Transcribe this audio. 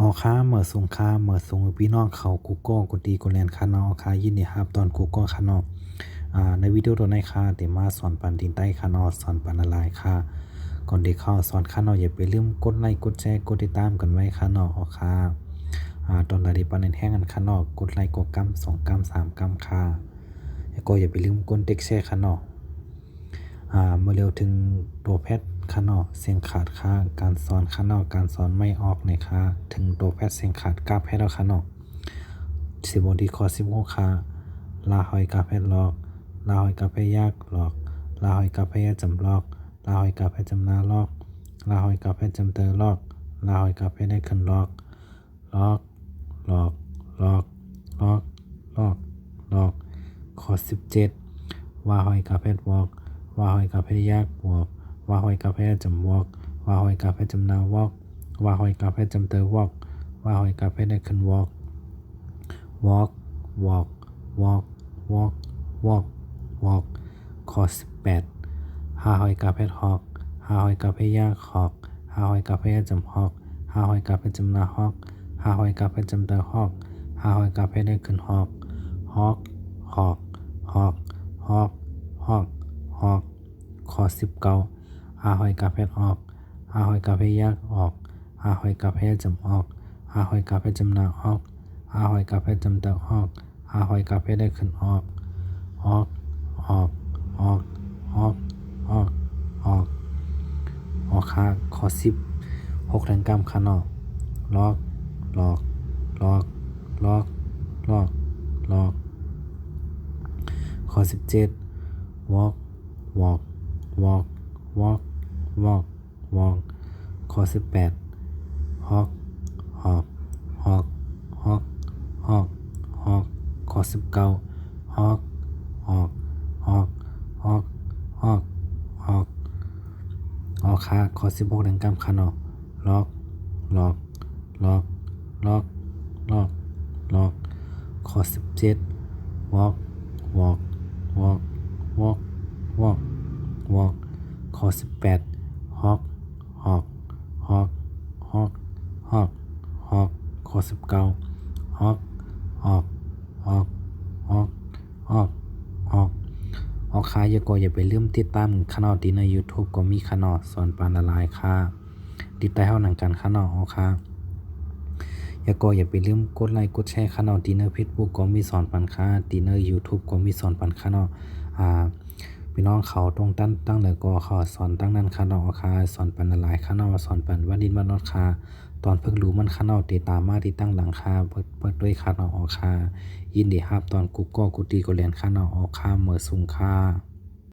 ออค้าเมือสงค้าเมือสงพี่น้องเขากูก็กูตีกูแลนคานออค้ายินดีครับ ตอนกูก็คานออ่าในวิดีโอตัวในค่ะเดี๋ยวมาสอนปันดินใต้คานอสอนปันละลายค่ะ ก่อนเด็กเข้าสอนคานออย่าไปลืมกดไลค์กดแชร์กดติดตามกันไว้คานออค่ะอ่าตอนใดที่ปันแห้งกันคานอกดไลค์กดกำสองกำสามกำค่ะแล้วก็อย่าไปลืมกดเด็กแชร์คานออ่าเมื่อเร็วถึงตัวแพทย์ คานอเสียงขาดค่ะการสอนคานอการสอนไม่ออกในค่ะถึงตัวแพทย์เสียงขาดก้าแพทย์แล้วคานอสิบวันที่ข้อสิบหกค่ะลาหอยกาแพทย์ลอก ลาหอยกาแฟยากหลอก ลาหอยกาแฟจำลอก ลาหอยกาแฟจำนาลอก ลาหอยกาแฟจำเตอลอก ลาหอยกาแฟได้ขึ้นลอกลอกหลอกลอกลอกลอกลอก ขอสิบเจ็ดว่าหอยกาแฟวอก ว่าหอยกาแฟยากวอก ว่าหอยกาแฟจำวอก ว่าหอยกาแฟจำนาวอก ว่าหอยกาแฟจำเตอวอก ว่าหอยกาแฟได้ขึ้นวอก walk walk walk walk walk walk ข้อ18หาหอยกาเพชรหอกหาหอยกาเพยากหอกหาหอยกาเพจำหอกหาหอยกาเพจำนาหอกหาหอยกาเพจำเตอหอกหาหอยกาเพได้ขึ้นหอกหอกหอกหอกหอกหอกหอกข้อ19หาหอยกาเกหา อาหอยกาเพยกาแฟแยกออกหาหอยกาเพจำออกหาหอยกาเพจำนาออกหาหอยกาเพจำเตอออกหาหอยกาเพได้ขึ้นออกออกออกออกออกออกออกออกคาขอสิบหกแรงกรรมขานอกลอกลอกลอกลอกลอกลอกขอสิบเจ็ด walk walk walk walk วอก วอง คอสิบแปดฮอก หอกฮอก ฮอกฮอกฮอก คอสิบเก้าฮอกฮอกฮอกฮอกฮอกฮอก ออกคาคอสิบหกดังกำคานอกล็อกล็อกล็อกล็อกล็อกล็อกคอสิบเจ็ดวอก วอก วอก วอก วอก วอก คอสิบแปด สิบเก้า hawk hawk hawk hawk hawk hawk ออกค่าอย่าก็อย่าไปลืมติดตามคานอดีใน YouTube ก็มีคานอสอนปานละลายค่ะติดใต้เฮาหนังกันคานอออกค่ะอย่าก็อย่าไปลืมกดไลค์กดแชร์คานอดีใน Facebook ก็มีสอนปันค่ะดีใน YouTube ก็มีสอนปันคานออ่า พี่น้องเขาตรงตั้งตั้งเลยก็เขาสอนตั้งนั้นคานอออกคาสอนปันละลายคานอสอนปันวันดินวันนอดคาตอนเพิ่งรู้มันคานอติดตามมาที่ตั้งหลังคาเปิดเปิดด้วยคานอออกคายินดีครับตอนกูก็กูตีกูเลียนคานอออกคาเมื่อสูงคา